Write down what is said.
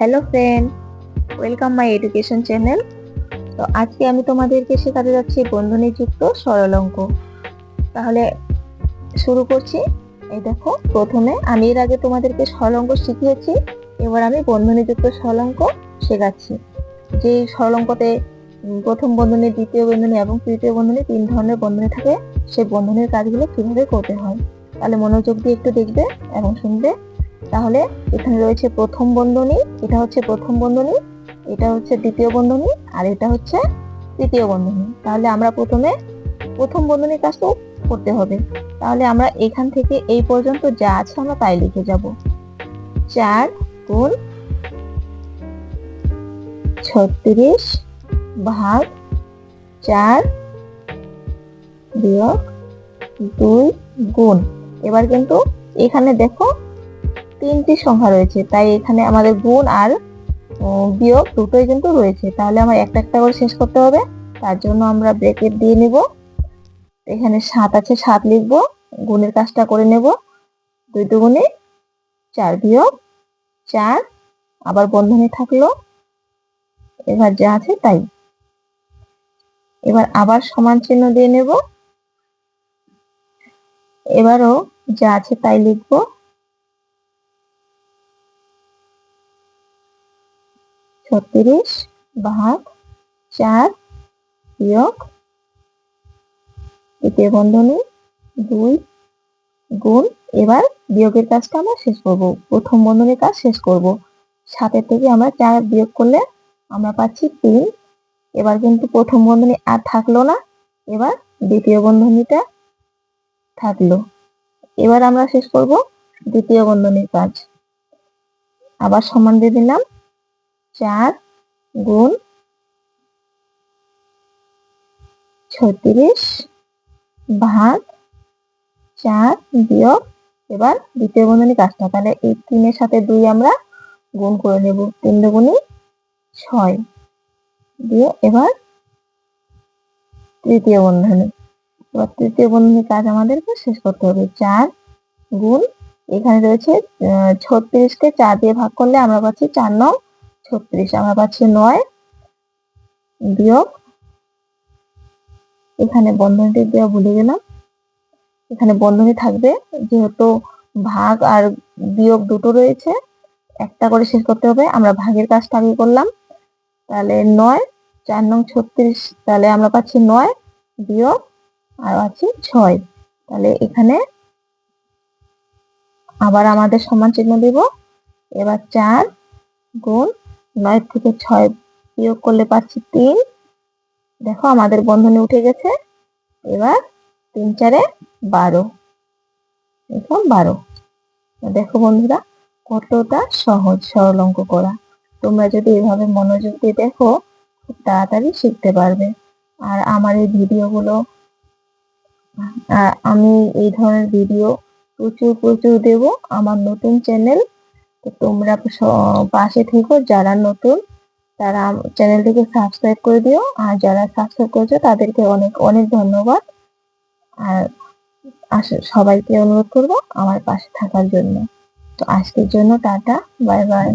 Hello friend welcome my education channel তো আজকে আমি তোমাদেরকে শেখাতে যাচ্ছি বন্ধনীযুক্ত সরল অঙ্ক তাহলে শুরু করছি। এই দেখো, প্রথমে আমি এর আগে তোমাদেরকে সরল অঙ্ক শিখিয়েছি, এবার আমি বন্ধনীযুক্ত সরল অঙ্ক শেখাচ্ছি। যে সরল অঙ্কতে প্রথম বন্ধনী, দ্বিতীয় বন্ধনী এবং তৃতীয় বন্ধনী তিন ধরনের বন্ধনী থাকে সেই বন্ধনীর কাজগুলো কীভাবে করতে হয়, তাহলে মনোযোগ দিয়ে একটু দেখবে এবং শুনবে। তাহলে এখানে রয়েছে প্রথম বন্ধনী, এটা হচ্ছে প্রথম বন্ধনী, এটা হচ্ছে দ্বিতীয় বন্ধনী, আর এটা হচ্ছে তৃতীয় বন্ধনী। তাহলে আমরা প্রথমে প্রথম বন্ধনীর কাজটা করতে হবে। তাহলে আমরা এখান থেকে এই পর্যন্ত যা আছে আমরা তাই লিখে যাব। চার গুণ ছত্রিশ ভাগ চার বিয়োগ দুই গুণ। এবার কিন্তু এখানে দেখো তিনটি সংখ্যা রয়েছে। তাই এখানে আমাদের গুণ আর বিয়োগ দুটোই কিন্তু রয়েছে। তাহলে আমার একটা একটা করে শেষ করতে হবে। তার জন্য আমরা ব্রেকেট দিয়ে নেব। এখানে সাত আছে, সাত লিখব। গুণের কাজটা করে নেব। দুই দুগুণে চার বিয়োগ চার, আবার বন্ধনী থাকল। এবার যা আছে তাই। এবার আবার সমান চিহ্ন দিয়ে নেব। এবারও যা আছে তাই লিখব। ছত্রিশ, ভাগ চার বিয়োগ তৃতীয় বন্ধনী দুই গুণ। এবার বিয়োগের কাজটা আমরা শেষ করব। প্রথম বন্ধনীর কাজ শেষ করব। সাতের থেকে আমরা চার বিয়োগ করলে আমরা পাচ্ছি তিন। এবার কিন্তু প্রথম বন্ধনী আর থাকল না। এবার দ্বিতীয় বন্ধনীটা থাকল। এবার আমরা শেষ করব দ্বিতীয় বন্ধনীর কাজ। আবার সমান দিয়ে দিলাম। চার গুণ ছত্রিশ ভাগ চার বিয়োগ এবার দ্বিতীয় বন্ধনী কাজটা। তাহলে এই তিনের সাথে দুই আমরা গুণ করে নেব, তিন দুগুণি ছয়। দিয়ে এবার তৃতীয় বন্ধনী। এবার তৃতীয় বন্ধনীর কাজ আমাদেরকে শেষ করতে হবে। চার গুণ, এখানে রয়েছে ছত্রিশকে চার দিয়ে ভাগ করলে আমরা পাচ্ছি চার নং ছত্রিশ, আমরা পাচ্ছি নয়। বিয়োগ। এখানে বন্ধনীটি দেওয়া ভুলে গেলাম। এখানে বন্ধনী থাকবে, যেহেতু ভাগ আর বিয়োগ দুটো রয়েছে, একটা করে শেষ করতে হবে। আমরা ভাগের কাজটা আগে করলাম। তাহলে নয়, চার নং ছত্রিশ, তাহলে আমরা পাচ্ছি নয়, বিয়োগ, আর পাচ্ছি ছয়। তাহলে এখানে আবার আমাদের সমান চিহ্ন দিব। এবার চার গুণ নয় থেকে ছয় বিয়োগ করলে পাচ্ছি তিন। দেখো আমাদের বন্ধনী উঠে গেছে। এবার তিন চারে বারো। দেখো বারো। দেখো বন্ধুরা, কতটা সহজ, সরল অঙ্ক করা। তোমরা যদি এভাবে মনোযোগ দিয়ে দেখো, খুব তাড়াতাড়ি শিখতে পারবে। আর আমার এই ভিডিওগুলো আমি এই ধরনের ভিডিও প্রচুর প্রচুর দেব। আমার নতুন চ্যানেল তো তোমরা পাশে থেকো, যারা নতুন, তারা চ্যানেলটিকে সাবস্ক্রাইব করে দিও, আর যারা সাবস্ক্রাইব করেছ, তাদেরকে অনেক অনেক ধন্যবাদ। আর সবাইকে অনুরোধ করব আমার পাশে থাকার জন্য। তো আজকের জন্য টাটা, বাই বাই।